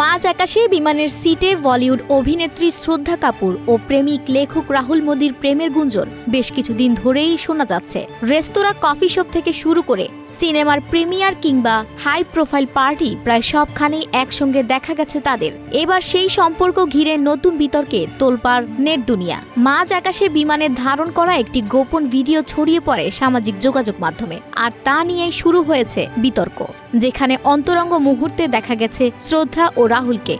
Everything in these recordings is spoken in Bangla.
মাঝ আকাশে বিমানের সিটে বলিউড অভিনেত্রী শ্রদ্ধা কাপুর ও প্রেমিক লেখক রাহুল মোদীর প্রেমের গুঞ্জন। বেশ কিছুদিন ধরেই শোনা যাচ্ছে। রেস্তোরাঁ কফি শপ থেকে শুরু করে সিনেমার প্রিমিয়ার কিংবা হাই প্রোফাইল পার্টি প্রায় সবখানেই একসঙ্গে দেখা গেছে তাদের। এবার সেই সম্পর্ক ঘিরে নতুন বিতর্কে তোলপার নেট দুনিয়া। মাঝ আকাশে বিমানে ধারণ করা একটি গোপন ভিডিও ছড়িয়ে পড়ে সামাজিক যোগাযোগ মাধ্যমে। আর তা নিয়েই শুরু হয়েছে বিতর্ক, যেখানে অন্তরঙ্গ মুহূর্তে দেখা গেছে শ্রদ্ধা ও রাহুলকে।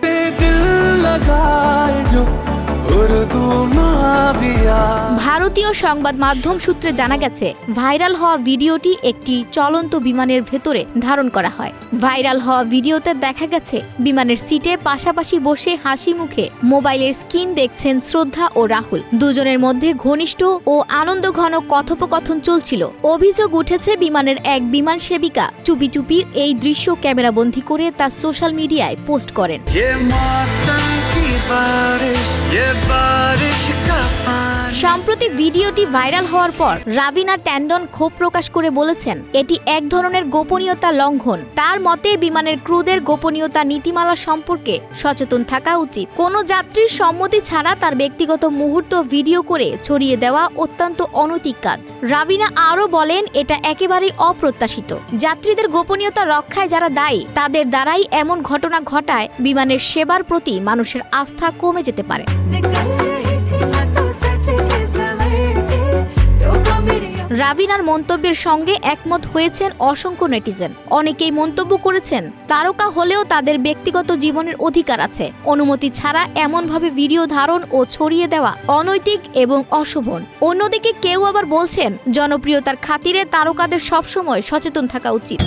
ভারতীয় সংবাদ মাধ্যম সূত্রে জানা গেছে, ভাইরাল হওয়া ভিডিওটি একটি চলন্ত বিমানের ভেতরে ধারণ করা হয়। ভাইরাল হওয়া ভিডিওতে দেখা গেছে, বিমানের সিটে পাশাপাশি বসে হাসি মুখে মোবাইলের স্ক্রিন দেখছেন শ্রদ্ধা ও রাহুল। দুজনের মধ্যে ঘনিষ্ঠ ও আনন্দঘন কথোপকথন চলছিল। অভিযোগ উঠেছে, বিমানের এক বিমান সেবিকা চুপি চুপি এই দৃশ্য ক্যামেরাবন্দি করে তা সোশ্যাল মিডিয়ায় পোস্ট করেন। সম্প্রতি ভিডিওটি ভাইরাল হওয়ার পর রাবিনা ট্যান্ডন ক্ষোভ প্রকাশ করে বলেছেন, এটি এক ধরনের গোপনীয়তা লঙ্ঘন। তার মতে, বিমানের ক্রুদের গোপনীয়তা নীতিমালা সম্পর্কে সচেতন থাকা উচিত। কোনো যাত্রীর সম্মতি ছাড়া তার ব্যক্তিগত মুহূর্ত ভিডিও করে ছড়িয়ে দেওয়া অত্যন্ত অনৈতিক কাজ। রাবিনা আরও বলেন, এটা একেবারেই অপ্রত্যাশিত। যাত্রীদের গোপনীয়তা রক্ষায় যারা দায়ী, তাদের দ্বারাই এমন ঘটনা ঘটায় বিমানের সেবার প্রতি মানুষের আস্থা কমে যেতে পারে। রাবিনার মন্তব্যের সঙ্গে একমত হয়েছেন অসংখ্য নেটিজেন। অনেকেই মন্তব্য করেছেন, তারকা হলেও তাদের ব্যক্তিগত জীবনের অধিকার আছে। অনুমতি ছাড়া এমনভাবে ভিডিও ধারণ ও ছড়িয়ে দেওয়া অনৈতিক এবং অশোভন। অন্যদিকে কেউ আবার বলছেন, জনপ্রিয়তার খাতিরে তারকাদের সবসময় সচেতন থাকা উচিত।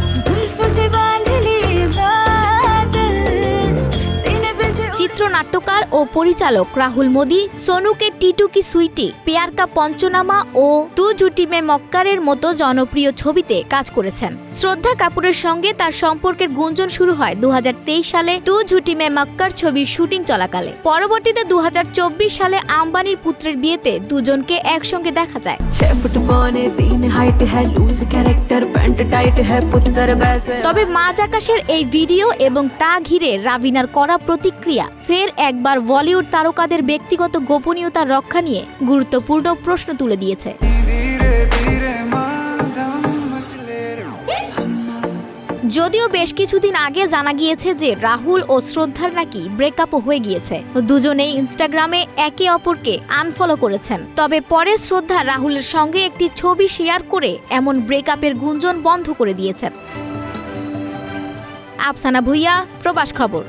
চিত্রনাট্যকার ও পরিচালক রাহুল মোদি সোনুকে টিটু কি সুইটি পেয়ারকা পঞ্চনামা ও দু জুটি মে মক্কারের মতো জনপ্রিয় ছবিতে কাজ করেছেন। শ্রদ্ধা কাপুরের সঙ্গে তার সম্পর্কের গুঞ্জন শুরু হয় দু হাজার তেইশ সালে দু ঝুটি মে মক্কার ছবির শুটিং চলাকালে। পরবর্তীতে দু হাজার চব্বিশ সালে আম্বানির পুত্রের বিয়েতে দুজনকে একসঙ্গে দেখা যায়। তবে মাঝ আকাশের এই ভিডিও এবং তা ঘিরে রাবিনার করা প্রতিক্রিয়া ফের একবার বলিউড তারকাদের ব্যক্তিগত গোপনীয়তার রক্ষা নিয়ে গুরুত্বপূর্ণ প্রশ্ন তুলে দিয়েছে। যদিও বেশ কিছুদিন আগে জানা গিয়েছে যে রাহুল ও শ্রদ্ধার নাকি ব্রেকআপও হয়ে গিয়েছে। দুজনেই ইনস্টাগ্রামে একে অপরকে আনফলো করেছেন। তবে পরে শ্রদ্ধা রাহুলের সঙ্গে একটি ছবি শেয়ার করে এমন ব্রেকআপের গুঞ্জন বন্ধ করে দিয়েছেন। আফসানা ভুইয়া, প্রবাস খবর।